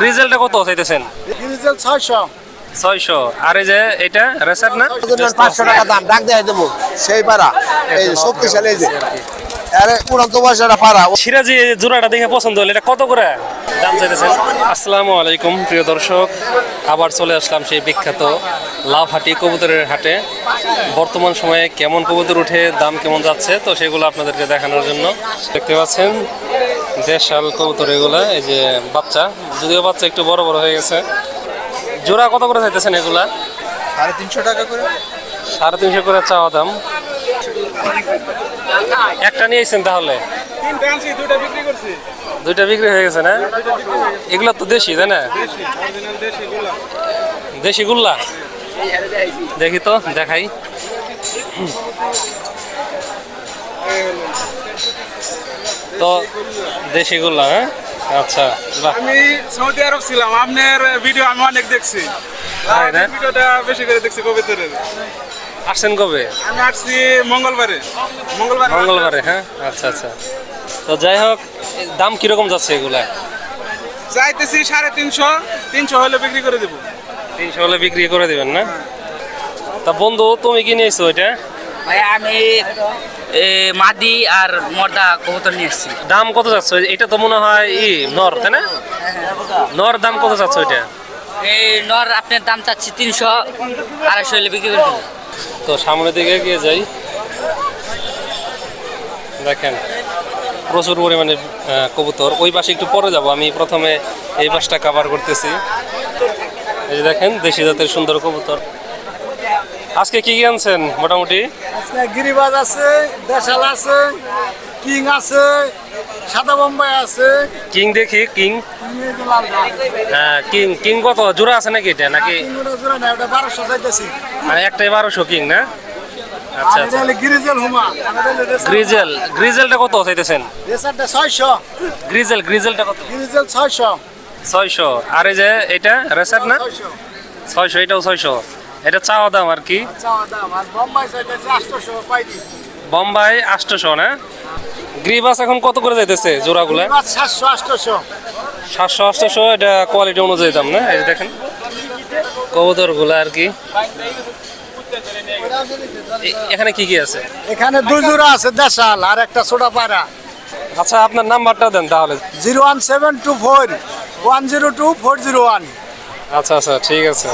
গ্রিজেলটা কত চাইতেছেন? ডিজেল ছয়শো। ছয়শো। আর এই যে এটা রেসার না? পাঁচশো টাকা দাম ডাক দেয় দেবো। সেই পারা এই শক্তিশালী এই যে। আরে উড়ন্ত বয়সটা পারা সিরাজি জোড়াটা দেখে পছন্দ হলো এটা কত করে দাম চাইতেছেন? আসসালামু আলাইকুম প্রিয় দর্শক। আবার চলে আসলাম সেই বিখ্যাত লাভহাটি কবুতরের হাটে। বর্তমান সময়ে কেমন কবুতর উঠে দাম কেমন যাচ্ছে তো সেগুলো আপনাদেরকে দেখানোর জন্য। দেখতে পাচ্ছেন দেশাল কবুতর এগুলা এই যে বাচ্চা যদিও বাচ্চা একটু বড় বড় হয়ে গেছে। জোড়া কত করে চাইতেছেন এগুলা? সাড়ে তিনশো টাকা করে। সাড়ে তিনশো করে চাওয়া দাম। একটা নিয়েছেন তাহলে? দুইটা বিক্রি হয়ে গেছে না? এগুলো তো দেশি তাই না? দেশি গুল্লা। দেখি তো দেখাই। তো দেশি গুল্লা হ্যাঁ? আচ্ছা আমি সৌদি আরব ছিলাম আপনার ভিডিও আমি অনেক দেখছি। ভিডিওটা বেশি করে দেখছি কবিতরের আসছেন কবে? আমি আসছি মঙ্গলবারে। মঙ্গলবারে মঙ্গলবারে হ্যাঁ? আচ্ছা আচ্ছা। তো যাই হোক দাম কীরকম যাচ্ছে এগুলা? চাইতেছি সাড়ে তিনশো তিনশো হলে বিক্রি করে দেবো। তিনশো হলে বিক্রি করে দিবেন না? তা বন্ধু তুমি কি নিয়েছো এটা ভাই আমি এ, মাদি আর মর্দা কবুতর নিয়ে এসেছি দাম কত যাচ্ছে? এটা তো মনে হয় ই নর তাই না? নর দাম কত যাচ্ছে ওইটা? এই নর আপনার দাম চাচ্ছি তিনশো আড়াইশো হলে বিক্রি করে তো সামনের দিকে এগিয়ে যাই। দেখেন প্রচুর পরিমাণে কবুতর। ওই পাশে একটু পরে যাব। আমি প্রথমে এই পাশটা কাভার করতেছি। এই যে দেখেন দেশি জাতের সুন্দর কবুতর। আজকে কি কি আনছেন মোটামুটি? আজকে গিরিবাজ আছে দেশাল আছে কিং আছে সাদা বোম্বাই আছে। কিং দেখি কিং? হ্যাঁ কিং কিং কত? জোড়া আছে নাকি এটা? নাকি বারোশো চাইতেছি। মানে একটাই বারোশো কিং না? আচ্ছা আচ্ছা। গিরিজেল হুমা গ্রিজেলটা কত চাইতেছেন? রেসারটা ছয়শো। গ্রিজেল গ্রিজেলটা কত? গিরিজেল ছয়শো। ছয়শো। আর এই যে এটা রেসার না? ছয়শো এটাও ছয়শো। এটা চাওয়া দাম আর কি? বোম্বাই আটশোশো না? গ্রিবাস এখন কত করে যাইতেছে জোড়াগুলা? গিরিবাজ সাতশো আটশোশো। সাতশো আটশোশো এটা কোয়ালিটি অনুযায়ী দাম না? এই দেখেন কবুতরগুলা আর কি। এখানে কি কি আছে? এখানে দুই জোড়া আছে দেশাল আর একটা ছোটা পায়রা। আচ্ছা আপনার নাম্বারটা দেন তাহলে। Zero one seven two four one zero two four zero one. আচ্ছা আচ্ছা ঠিক আছে।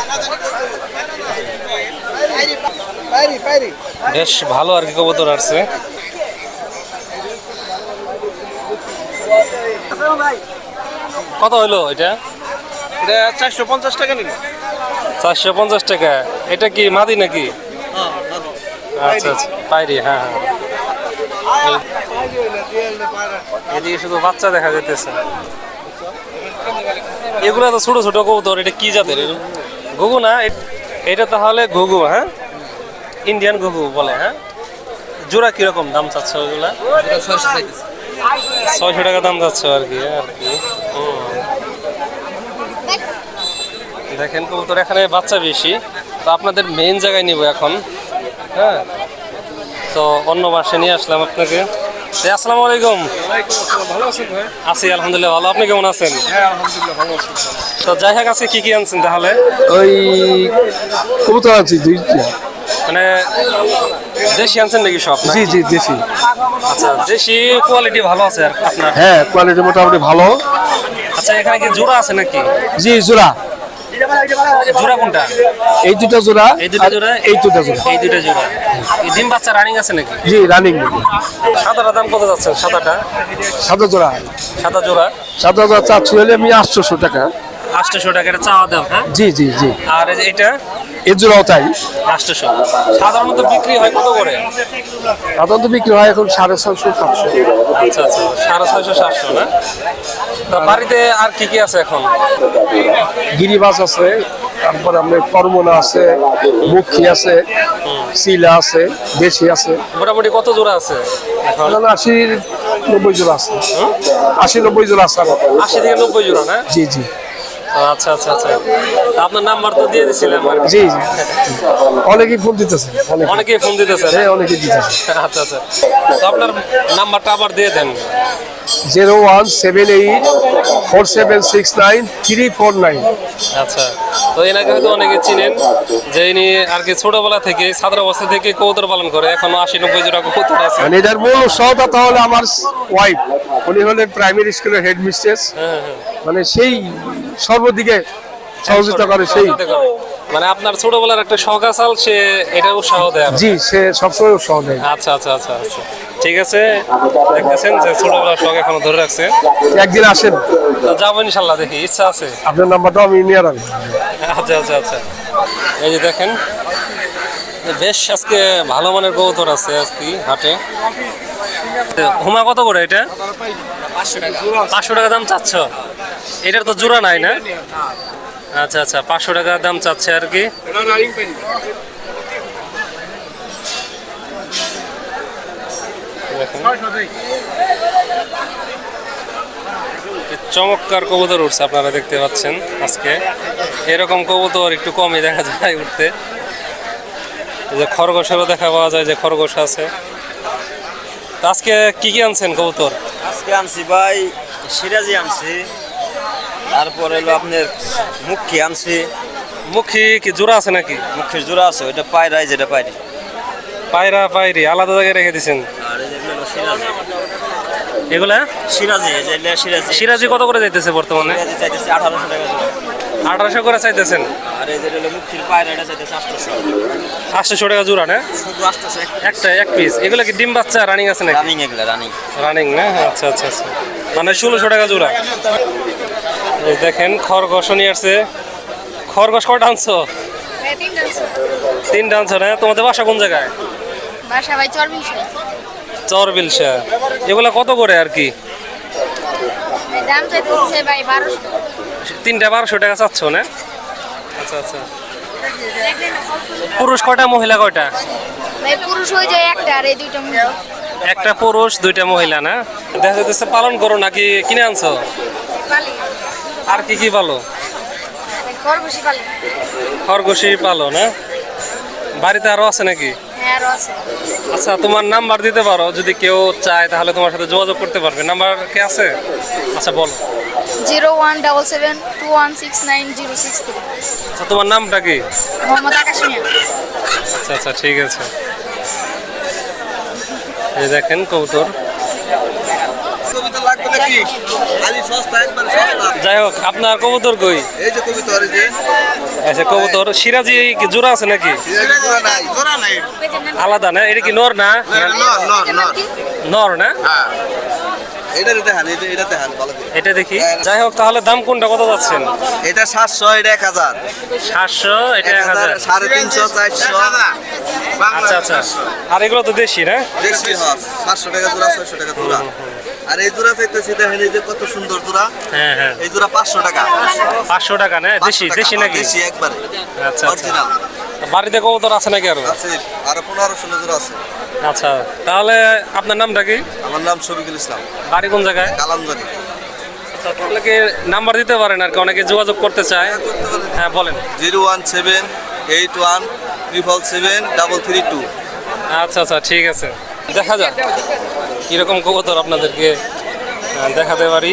বেশ ভালো আর কি কবুতর আসছে। কত হইল এটা? এটা চারশো পঞ্চাশ টাকা নিন চারশো পঞ্চাশ টাকা। এটা কি মাদি নাকি? আচ্ছা আচ্ছা। পাইরি হ্যাঁ হ্যাঁ। এদিকে শুধু বাচ্চা দেখা যাইতেছে। এগুলো তো ছোট ছোট কবুতর এটা কি জাতের? ঘুঘু না? এটা তাহলে ঘুঘু হ্যাঁ? ইন্ডিয়ান ঘুঘু বলে হ্যাঁ? জোড়া কীরকম দাম চাচ্ছে ওইগুলা ছয়শো টাকা দাম যাচ্ছে আর কি আর কি। দেখেন কবুতর এখানে বাচ্চা বেশি তো আপনাদের মেইন জায়গায় নিব এখন হ্যাঁ? তো অন্য বাসে নিয়ে আসলাম আপনাকে। আসসালামু আলাইকুম। ভালো আছেন ভাই? আছি আলহামদুলিল্লাহ ভালো। আপনি কেমন আছেন? হ্যাঁ আলহামদুলিল্লাহ ভালো আছি। তো যাই হোক আজকে কি কি আনছেন তাহলে? ওই কবুতর আছে দুইটা। মানে দেশি আনছেন নাকি সব? জি জি দেশি। আচ্ছা দেশি কোয়ালিটি ভালো আছে আর আপনার? হ্যাঁ কোয়ালিটি মোটামুটি ভালো। আচ্ছা এখানে কি জোড়া আছে নাকি? জি জোড়া। জোড়া কোনটা? এই দুটা জোড়া এই দুটো জোড়া? এই দুটা জোড়া। এই দুটো জোড়া। এই ডিম বাচ্চা রানিং আছে নাকি? জি রানিং সাদাটা দাম কত যাচ্ছে? সাদাটা? সাদা জোড়া। সাদা জোড়া। সাদা জোড়া চারশো হলে আমি আটশোশো টাকা। আটশোশো টাকা এটা চাওয়া দাম হ্যাঁ? জি জি জি। আর এটা? এ জোড়াও তাই? আটশোশো। সাধারণত বিক্রি হয় কত করে? সাধারণত বিক্রি হয় এখন সাড়ে ছয়শো সাতশো। আচ্ছা আচ্ছা সাড়ে ছয়শো সাতশো না? তা বাড়িতে আর কি কি আছে এখন? গিরিবাস আছে তারপর আপনার কর্মনা আছে মুখী আছে শিলা আছে দেশি আছে। মোটামুটি কত জোড়া আছে আশি নব্বই জোড়া আছে। আশি নব্বই জোড়া আছে আশি থেকে নব্বই জোড়া না? জি জি। আচ্ছা আচ্ছা আচ্ছা। আপনার নাম্বার তো দিয়ে দিছিলাম আর জি জি। অনেকেই ফোন দিতেছে অনেকে অনেকেই ফোন দিতেছে হ্যাঁ অনেকেই দিতেছে। আচ্ছা আচ্ছা। তো আপনার নাম্বারটা আবার দিয়ে দেন। Zero one seven eight four seven six nine three four nine. আচ্ছা। তো এনাকে হয়তো অনেকে চিনেন যে ইনি আর কি ছোটবেলা থেকে ছাত্র অবস্থা থেকে কবুতর পালন করে এখনও আশি নব্বই জোড়া কবুতর আছে। মানে এটার মূল উৎসাহদাতা হলো আমার ওয়াইফ উনি হলেন প্রাইমারি স্কুলের হেড মিস্ট্রেস মানে সেই সর্বদিকে সহযোগিতা করে সেই। মানে আপনার ছোটবেলার একটা শখ আসাল সে এটা উৎসাহ দেয় জি সে সবসময় উৎসাহ দেয়। আচ্ছা আচ্ছা আচ্ছা আচ্ছা। ঠিক আছে দেখতেছেন যে ছোটবেলার শখ এখনও ধরে রাখছে। একদিন আসেন। যাব ইনশাল্লাহ দেখি ইচ্ছা আছে। আপনার নাম্বারটা আমি নিয়ে রাখব। আচ্ছা আচ্ছা আচ্ছা। এই যে দেখেন বেশ আজকে ভালো মানের কবুতর আছে আজকে হাটে। হুমা কত করে এটা? পাঁচশো টাকা দাম চাচ্ছ? এটার তো জোড়া নাই না? আচ্ছা আচ্ছা পাঁচশো টাকা দাম চাচ্ছে আর কি। চমৎকার কবুতর উঠছে আপনারা দেখতে পাচ্ছেন আজকে। এরকম কবুতর একটু কমই দেখা যায় উঠতে। যে খরগোশেরও দেখা পাওয়া যায় যে খরগোশ আছে। আজকে কি কি আনছেন কবুতর? আজকে আনছি ভাই সিরাজি আনছি। তারপরে হলো আপনার মুখী আনছি। মুখী কি জোড়া আছে নাকি? মুখের জোড়া আছে ওইটা পায়রাই যেটা পায়রি। পায়রা পায়রি আলাদা জায়গায় রেখে দিছেন? আর এই যেগুলো হলো সিরাজি। এগুলা? সিরাজি এই যে সিরাজি। সিরাজি কত করে যাইতেছে বর্তমানে? সিরাজি আঠারোশো টাকা জোড়া। আঠারোশো করে চাইতেছেন? আর এই যেটা হলো মুখির পায়রা চাইতেছে আটশোশো। আটশোশো টাকা জোড়া না? শুধু আটশোশো একটা এক পিস এগুলা কি ডিম বাচ্চা রানিং আছে নাকি? রানিং এগুলা রানিং রানিং না? আচ্ছা আচ্ছা আচ্ছা। মানে ষোলোশো টাকা জোড়া। এই দেখেন খরগোশ নিয়ে আসছে। খরগোশ কয়টা আনছো? তিনটা আনছো। না? তোমাদের বাসা কোন জায়গায়? বাসা ভাই চর্বিল চর বিলসা এগুলা কত করে আর কি? দাম চাইতেছে ভাই বারোশো। তিনটা বারোশো টাকা চাচ্ছ না? আচ্ছা আচ্ছা। পুরুষ কয়টা মহিলা কয়টা? ভাই পুরুষ হয়ে যায় একটা আর এই দুইটা মহিলা। একটা পুরুষ দুইটা মহিলা না? দেখা যাচ্ছে পালন করো নাকি কিনে আনছো? পালি। আর কি কি পালো? খরগোশি পালি। না? বাড়িতে আরও আছে নাকি? হ্যাঁ আচ্ছা তোমার নাম্বার দিতে পারো। যদি কেউ চায় তাহলে তোমার সাথে যোগাযোগ করতে পারবে। নাম্বার কি আছে? আচ্ছা বলো। Zero one double seven two one six nine zero six three. আচ্ছা তোমার নামটা কি? মোহাম্মদ আকাশ মিয়া। আচ্ছা আচ্ছা ঠিক আছে। এই দেখেন কবুতর যাই হোক আপনার কবুতর কই? এই যে কবিতা এই যে। আচ্ছা কবুতর সিরাজি কি জোড়া আছে নাকি? জোড়া নাই জোড়া নাই। আলাদা না? এটা কি নর না? নর নর নর। নর না? হ্যাঁ। এটা দেখি। যাই হোক তাহলে দাম কোনটা কত যাচ্ছেন? এটা সাতশো এটা এক হাজার। সাতশো এটা এক হাজার সাড়ে তিনশো চারশো। আচ্ছা আচ্ছা। আর এগুলো তো দেশি না? দেশি পাঁচশো টাকা জোড়া ছয়শো টাকা জোড়া। আর এই জোড়া চাইতেছি দেখেন এই যে কত সুন্দর জোড়া। হ্যাঁ হ্যাঁ। এই জোড়া পাঁচশো টাকা। পাঁচশো টাকা না? দেশি 500 দেশি নাকি? দেশি একবারে। আচ্ছা আচ্ছা। অরিজিনাল বাড়িতে কবুতর আছে নাকি আরও? আছে আরও পনেরো ষোলো জোড়া আছে। আচ্ছা তাহলে আপনার নামটা কি? আমার নাম শফিকুল ইসলাম। বাড়ি কোন জায়গায়? কালামজানি তাহলে কি নাম্বার দিতে পারেন আর কি অনেকে যোগাযোগ করতে চায়। হ্যাঁ বলেন। Zero one seven eight one triple seven double three two. আচ্ছা আচ্ছা ঠিক আছে। দেখা যাক। কীরকম কবুতর আপনাদেরকে দেখাতে পারি?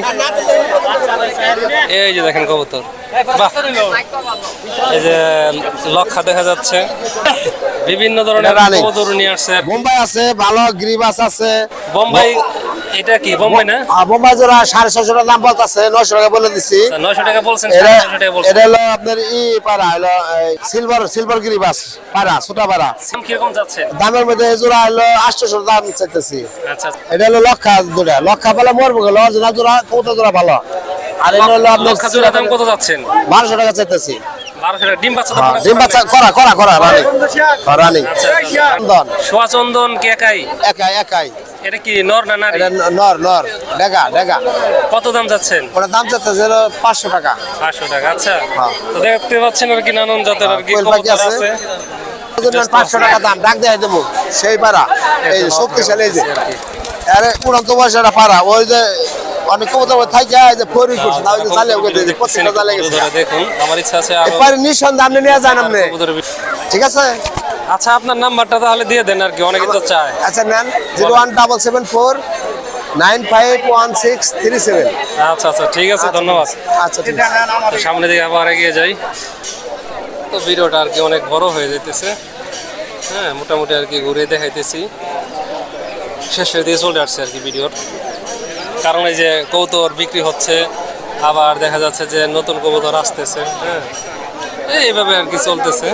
এই যে দেখেন কবুতর। বাহ! এই যে লক্ষা দেখা যাচ্ছে। বিভিন্ন ধরনের কবুতর নিয়ে আসছে। বোম্বাই আছে ভালো গ্রিবাস আছে। বোম্বাই এটা কি বোম্বাই না? বোম্বাই জোড়া সাড়ে ছশো টাকা দাম বলতেছে নশো টাকা বলে দিছি। নয়শো টাকা বলছেন এটা নয়শো হলো আপনার ই পাড়া হলো সিলভার সিলভার গিরিবাস পাড়া ছোটা পাড়া কীরকম যাচ্ছে? দামের মধ্যে জোড়া হলো আটশোশো দাম চাইতেছি। আচ্ছা এটা হলো লক্ষা জোড়া লক্ষা পেলে মরবো গেল অরিজিনাল জোড়া কৌটা জোড়া ভালো। আর এটা হলো আপনার জোড়া দাম কত যাচ্ছেন? বারোশো টাকা চাইতেছি। ডিম বাচ্চা হ্যাঁ ডিম বাচ্চা করা করা করা রানিং। রানিং আচ্ছা, সোয়া চন্দন কে একাই? একাই একাই। এটা কি নর না নারী? এটা নর নর। ডেগা ডেগা। কত দাম যাচ্ছেন? ওটা দাম চাইতেছে হলো পাঁচশো টাকা। পাঁচশো টাকা আচ্ছা। তো দেখতে পাচ্ছেন আর কি নানান জাতের আর কি কোয়েল পাখি কবুতর আছে। আছে। পাঁচশো টাকা দাম ডাক দেয় দেবো। সেই পাড়া এই যে শক্তিশালী যে। আরে উড়ন্ত বয়সের পাড়া ওই যে অনেক কবুতর থাকে এই যে ফরি করছে না ওই যে চালিয়ে ওকে দিয়ে প্রত্যেকটা চালিয়ে গেছে। দেখুন আমার ইচ্ছা আছে এরপরে নিঃসন্দেহে আপনি নিয়ে যান আপনি। ঠিক আছে? আচ্ছা আপনার নাম্বারটা তাহলে দিয়ে দেন আর কি অনেকে তো চায়। আচ্ছা নেন zero one double seven four nine five one six three seven. আচ্ছা আচ্ছা ঠিক আছে ধন্যবাদ। আচ্ছা ঠিক আছে। সামনে দিকে আবার এগিয়ে যাই। তো ভিডিওটা আর কি অনেক বড় হয়ে যেতেছে হ্যাঁ মোটামুটি আর কি ঘুরে দেখাইতেছি। শেষের দিকে চলে আসছে আর কি ভিডিওর। কারণ এই যে কৌতর বিক্রি হচ্ছে আবার দেখা যাচ্ছে যে নতুন কবুতর আসতেছে হ্যাঁ। এইভাবে আর কি চলতেছে।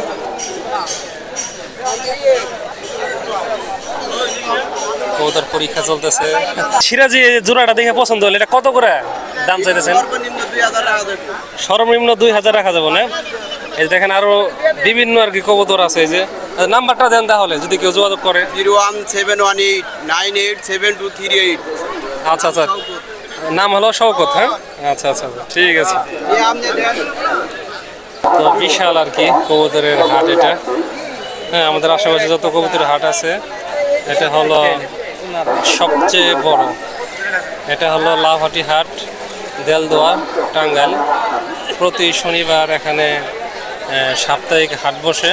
কবুতর পরীক্ষা চলতেছে। সিরাজি এই জোড়াটা দেখে পছন্দ হলো। এটা কত করে দাম চাইতেছেন? সর্বনিম্ন দুই হাজার টাকা দেবে সর্বনিম্ন দুই হাজার রাখা যাবে না? এই দেখেন আরও বিভিন্ন আর কি কবুতর আছে এই যে। নাম্বারটা দেন তাহলে যদি কেউ যোগাযোগ করে। Zero one seven one eight nine eight seven two three eight. আচ্ছা আচ্ছা। নাম হলো শওকত হ্যাঁ? আচ্ছা আচ্ছা আচ্ছা, ঠিক আছে। তো বিশাল আর কি কবুতরের হাট এটা। হ্যাঁ আমাদের আশেপাশে যত কবুতরের হাট আছে এটা হলো সবচেয়ে বড়। এটা হলো লাভাটি হাট দেলদোয়া টাঙ্গাইল। প্রতি শনিবার এখানে সাপ্তাহিক হাট বসে।